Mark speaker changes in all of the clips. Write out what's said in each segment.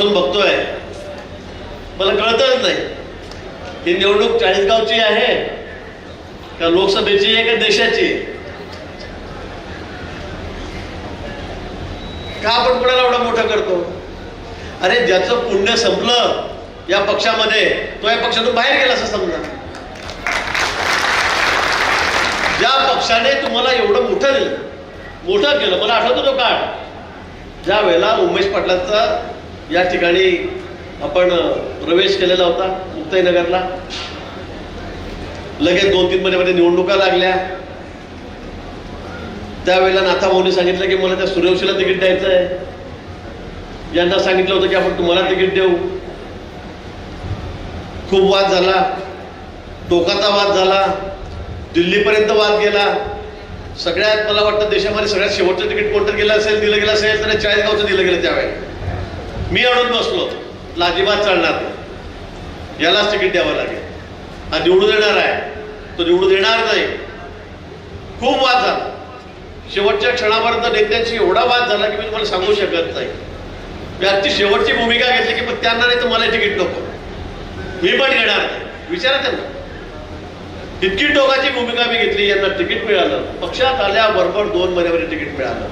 Speaker 1: बसून बघतोय. मला कळतच नाही. ही निवडणूक चाळीसगावची आहे का लोकसभेची आहे का देशाची? का आपण कुणाला एवढा मोठा करतो? अरे ज्याचं पुण्य संपलं या पक्षामध्ये तो या पक्षातून बाहेर गेला असं समजा. ज्या पक्षाने तुम्हाला एवढं मोठं दिलं मोठं केलं मला आठवतो तो काळ. ज्या वेळेला उमेश पाटलांचा या ठिकाणी आपण प्रवेश केलेला होता मुक्ताईनगरला. लगेच दोन तीन महिन्यामध्ये निवडणुका लागल्या. त्यावेळेला नाथा भाऊनी सांगितलं की मला त्या सूर्यवंशीला तिकीट द्यायचं आहे यांना सांगितलं होतं की आपण तुम्हाला तिकीट देऊ. खूप वाद झाला. टोकाचा वाद झाला. दिल्लीपर्यंत वाद गेला. सगळ्यात मला वाटतं देशामध्ये सगळ्यात शेवटचं तिकीट कोणतं गेलं असेल दिलं गेलं असेल तर चाळीसगावचं दिलं गेलं त्यावेळी मी आणून बसलो. अजिबात चालणार. नाही. यालाच तिकीट द्यावं लागेल. हा निवडून येणार आहे. तो निवडून येणार नाही. खूप वाद झाला. शेवटच्या क्षणापर्यंत नेत्यांशी एवढा वाद झाला की मी तुम्हाला सांगू शकत नाही. मी आजची शेवटची भूमिका घेतली की पण त्यांना नाही तर मला तिकीट नको. मी पण घेणार नाही. विचारा त्यांना. इतकी टोकाची भूमिका मी घेतली यांना तिकीट मिळालं. पक्षात आल्याबरोबर दोन महिन्यामध्ये तिकीट मिळालं.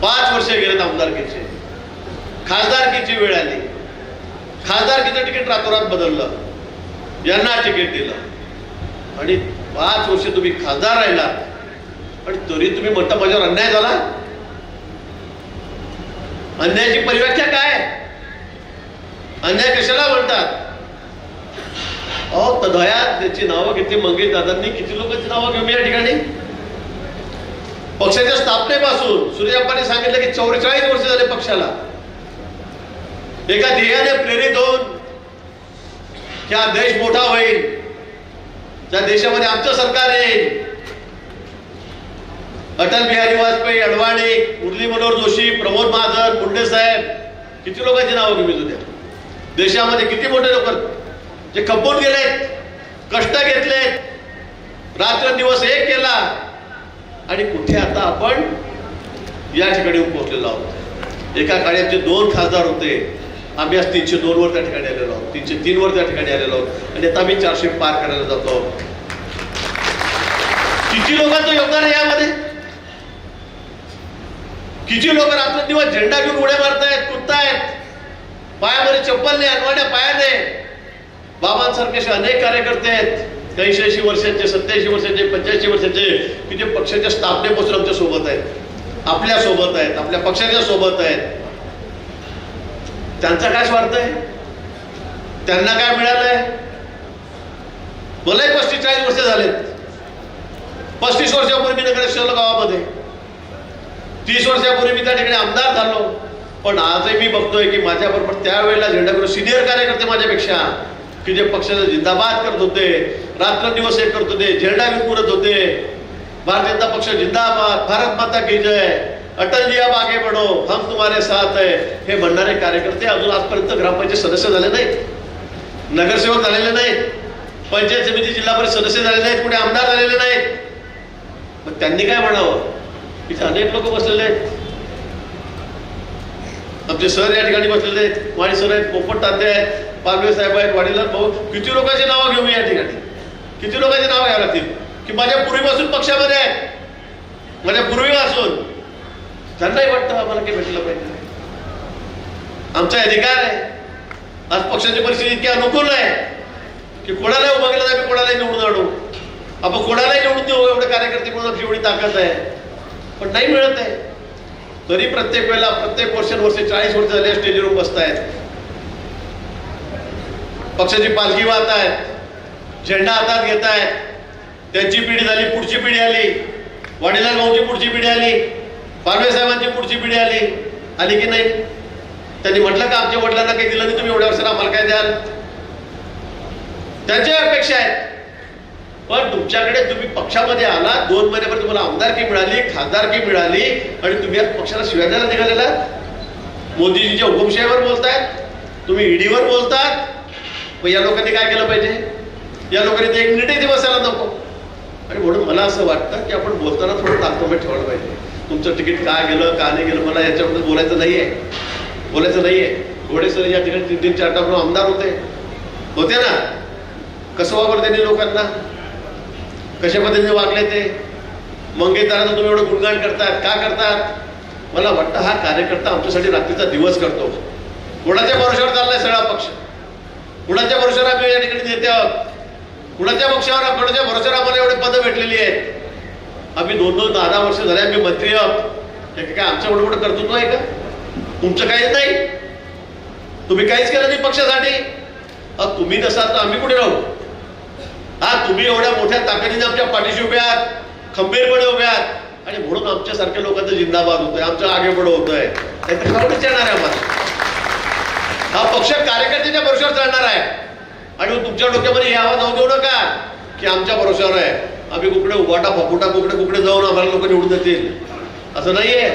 Speaker 1: पाच वर्ष गेलेत आमदारकीचे. खासदारकीची वेळ आली. खासदारकीचं तिकीट रातोरात बदललं. यांना तिकीट दिलं. आणि पाच वर्ष तुम्ही खासदार राहिला. आणि तरी तुम्ही म्हणता माझ्यावर अन्याय झाला. अन्यायाची परिव्याख्या काय? अन्याय कशाला म्हणतात? अहो तदयात त्याची नावं किती मंगेश दादांनी. किती लोकांची नावं घेऊ या ठिकाणी? पक्षाच्या स्थापनेपासून सूर्याप्पांनी सांगितलं की चौवेचाळीस वर्ष झाले पक्षाला. एका ध्येयाने प्रेरित होऊन की हा देश मोठा होईल? त्या देशामध्ये आमचं सरकार येईल अटल बिहारी वाजपेयी अडवाणी मुरली मनोहर जोशी प्रमोद महाजन मुंडे साहेब किती लोकांची नावं घेऊन मी तुझ्या देशामध्ये किती मोठे लोक जे खपवून गेलेत कष्ट घेतलेत रात्र दिवस एक केला आणि कुठे आता आपण या ठिकाणी पोहोचलेलो आहोत? एका काळी आमचे दोन खासदार होते. आम्ही आज तीनशे दोनवर त्या ठिकाणी आलेलो आहोत. तीनशे तीनवर त्या ठिकाणी आलेलो आहोत. आणि आता आम्ही चारशे पार करायला जातो किती लोकांचं योगदान आहे यामध्ये? किती लोक रात्रंदिवस झेंडा घेऊन उड्या मारतायत कुदतायत? पायामध्ये चप्पल नाही अनवाड्या पायाने बाबांसारखे असे अनेक कार्यकर्ते आहेत. काही ऐंशी वर्षाचे सत्याऐंशी वर्षाचे पंच्याऐंशी वर्षाचे की जे पक्षाच्या स्थापनेपासून आमच्यासोबत आहेत. आपल्यासोबत आहेत आपल्या पक्षाच्या सोबत आहेत. त्यांचा काय स्वार्थ आहे? त्यांना काय मिळालंय? मलाही पस्तीस चाळीस वर्ष झालेत. पस्तीस वर्षापूर्वी मी नगरेश्वर गावामध्ये. तीस वर्षापूर्वी मी त्या ठिकाणी आमदार झालो. पण आजही मी बघतोय की माझ्याबरोबर त्यावेळेला झेंडा करून सिनियर कार्यकर्ते माझ्यापेक्षा की जे पक्षाचा जिंदाबाद करत होते रात्रदिवस हे करत होते झेंडा घेऊन पुरत होते. भारतीय जनता पक्ष जिंदाबाद भारत माता की जय. अटल जी अब आगे बढ़ो हम तुम्हारे साथ है। हे म्हणणारे कार्यकर्ते अजून आजपर्यंत ग्रामपंचायत सदस्य झाले नाहीत. नगरसेवक झालेले नाहीत. पंचायत समिती जिल्हा परिषद सदस्य झालेले नाहीत. कुठे आमदार झालेले नाहीत. मग त्यांनी काय म्हणावं? इथे अनेक लोक बसलेले आहेत. आमचे सर या ठिकाणी बसलेले आहेत. वाणी सर आहेत पोपट तात्या आहेत पालवे साहेब आहेत वाडीलाल भाऊ किती लोकांची नावं घेऊ मी या ठिकाणी? किती लोकांची नावं घ्यावं लागतील? की माझ्या पूर्वीपासून पक्षामध्ये आहे माझ्या पूर्वीपासून. त्यांनाही वाटतं आम्हाला काही भेटलं पाहिजे. आमचा अधिकार आहे. आज पक्षाची परिस्थिती इतकी अनुकूल आहे की कोणाला उभं केलं तर आम्ही कोणालाही निवडून आणू. आपण कोणालाही निवडून देऊ एवढे कार्यकर्ते म्हणून आपली एवढी ताकद आहे. पण नाही मिळत आहे. तरी प्रत्येक वेळेला प्रत्येक वर्षानुवर्ष चाळीस वर्ष झाले स्टेजवर बसतायत. पक्षाची पालखी वाहत आहेत झेंडा हातात घेत आहेत त्यांची पिढी झाली पुढची पिढी आली. वडिलाल भाऊची पुढची पिढी आली. पालवे साहेबांची पुढची पिढी आली. आली की नाही? त्यांनी म्हटलं का आमच्या वडिलांना काही दिलं नाही? तुम्ही एवढ्या वर्षाला आम्हाला काय द्याल? त्यांच्या अपेक्षा आहेत. पण तुमच्याकडे तुम्ही पक्षामध्ये आला दोन महिन्यापर्यंत तुम्हाला आमदारकी मिळाली खासदारकी मिळाली आणि तुम्ही आज पक्षाला शिव्या द्यायला निघालेला? मोदीजींच्या हुकुमशाहीवर बोलतायत. तुम्ही ईडीवर बोलतात मग या लोकांनी काय केलं पाहिजे? या लोकांनी तर एक मिनिटही दिवसाला बसायला नको. आणि म्हणून मला असं वाटतं की आपण बोलताना थोडं ताकदमध्ये ठेवलं पाहिजे. तुमचं तिकीट का गेलं का नाही गेलं मला याच्याबद्दल बोलायचं नाही आहे बोलायचं नाही आहे घोडेसर या ठिकाणी तीन तीन चार टाकून आमदार होते. होते ना? कसं वापर त्यांनी लोकांना? कशा पद्धतीने वागले ते? मंगेताराचं तुम्ही एवढं गुणगान करतात. का करतात? मला वाटतं हा कार्यकर्ता आमच्यासाठी रात्रीचा दिवस करतो. कुणाच्या भरोशावर चाललाय सगळा पक्ष? कुणाच्या भरोशावर आम्ही या ठिकाणी नेते आहोत? कुणाच्या पक्षावर कुणाच्या भरोशावर आम्हाला एवढे पदं भेटलेली आहेत? आम्ही दोन दोन दहा दहा वर्ष झाले आम्ही मंत्री आहोत. हे काय आमच्या मोठं मोठं कर्तृत्व आहे का? तुमचं काहीच नाही? तुम्ही काहीच केलं नाही पक्षासाठी. अहो, तुम्ही नसाल तर आम्ही कुठे राहू? हा तुम्ही एवढ्या मोठ्या ताकदीने आमच्या पाठीशी उभे आहात खंबीरपणे उभे आहात. आणि म्हणून आमच्यासारख्या लोकांचं जिंदाबाद होतोय आमचं आगे पुढे होतोय नाहीतर खावडीच येणार आहे आम्हाला. हा पक्ष कार्यकर्त्याच्या भरोश्यावर चालणार आहे. आणि मग तुमच्या डोक्यामध्ये हे आवाज जाऊ देऊ नका की आमच्या भरोश्यावर आहे. आम्ही कुकडे उभाटा फपोटा कुकडे कुकडे जाऊन आम्हाला लोक निवडून देतील. असं नाहीये.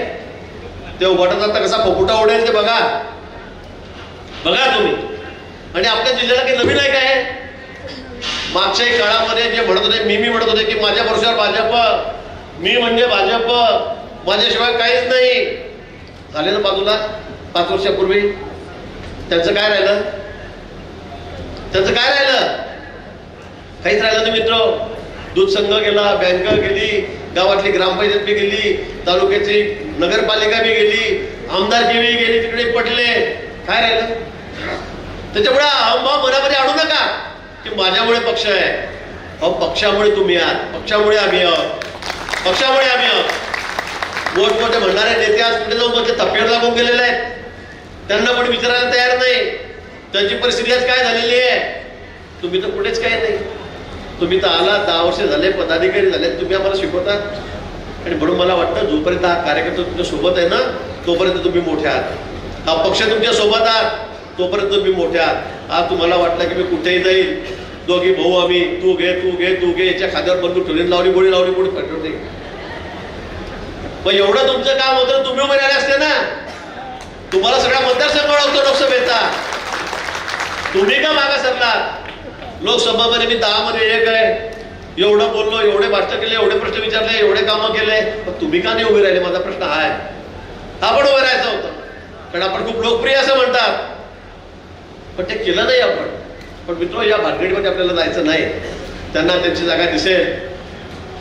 Speaker 1: ते उभाटाचा आता कसा फपोटा उडेल ते बघा. बघा तुम्ही. आणि आपल्या जिल्ह्याला काही नवीन आहे काय? मागच्या काळामध्ये जे म्हणत होते मी मी म्हणत होते की माझ्या भरोश्यावर भाजप मी म्हणजे भाजप. माझ्याशिवाय काहीच नाही. झाले ना बाजूला पाच वर्षापूर्वी? त्यांचं काय राहिलं? त्यांचं काय राहिलं? काहीच राहिलं नाही मित्र. दूध संघ गेला बँक गेली गावातली ग्रामपंचायत बी गेली तालुक्याची नगरपालिका बी गेली आमदारकी बी गेली तिकडे पडले. काय राहिलं? त्याच्यामुळे अहंभाव मनामध्ये आणू नका की माझ्यामुळे पक्ष आहे. अहो पक्षामुळे तुम्ही आहात. पक्षामुळे आम्ही आहोत. पक्षामुळे आम्ही आहोत. मोठमोठे म्हणणारे नेते आज कुठे जाऊन म्हणजे तप्प्यावर लागून गेलेले आहेत? त्यांना पण विचारायला तयार नाही. त्यांची परिस्थिती आज काय झालेली आहे? तुम्ही तर कुठेच काही नाही. तुम्ही तर आला दहा वर्ष झाले पदाधिकारी झाले तुम्ही आम्हाला शिकवतात आणि म्हणून मला वाटतं जोपर्यंत हा कार्यकर्ता तुमच्यासोबत आहे ना तोपर्यंत तुम्ही मोठे आहात. हा पक्ष तुमच्यासोबत आहात तोपर्यंत तुम्ही मोठे आहात. आज तुम्हाला वाटलं की मी कुठेही जाईल. दोघी भाऊ आम्ही तू घे तू घे तू घे याच्या खाद्यावर बंदूक ठेवली लावली गोळी लावली गोळी फटवते पण एवढं तुमचं काम होतं तुम्ही उभे राहिले असते ना. तुम्हाला सगळ्या मतदारसंघ होतो लोकसभेचा. तुम्ही का मागा सरला लोकसभामध्ये मी दहा मध्ये एक आहे. एवढं बोललो एवढे भाषण केले एवढे प्रश्न विचारले एवढे कामं केले. पण तुम्ही का नाही उभे राहिले? माझा प्रश्न हा आहे. हा पण उभे राहायचा होता. कारण आपण खूप लोकप्रिय असं म्हणतात. पण ते केलं नाही आपण. पण मित्र या भानगडीमध्ये आपल्याला जायचं नाही. त्यांना त्यांची जागा दिसेल.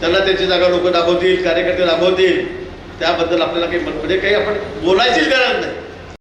Speaker 1: त्यांना त्यांची जागा लोक दाखवतील कार्यकर्ते दाखवतील. त्याबद्दल आपल्याला काही म्हणजे काही आपण बोलायचीच गरज नाही.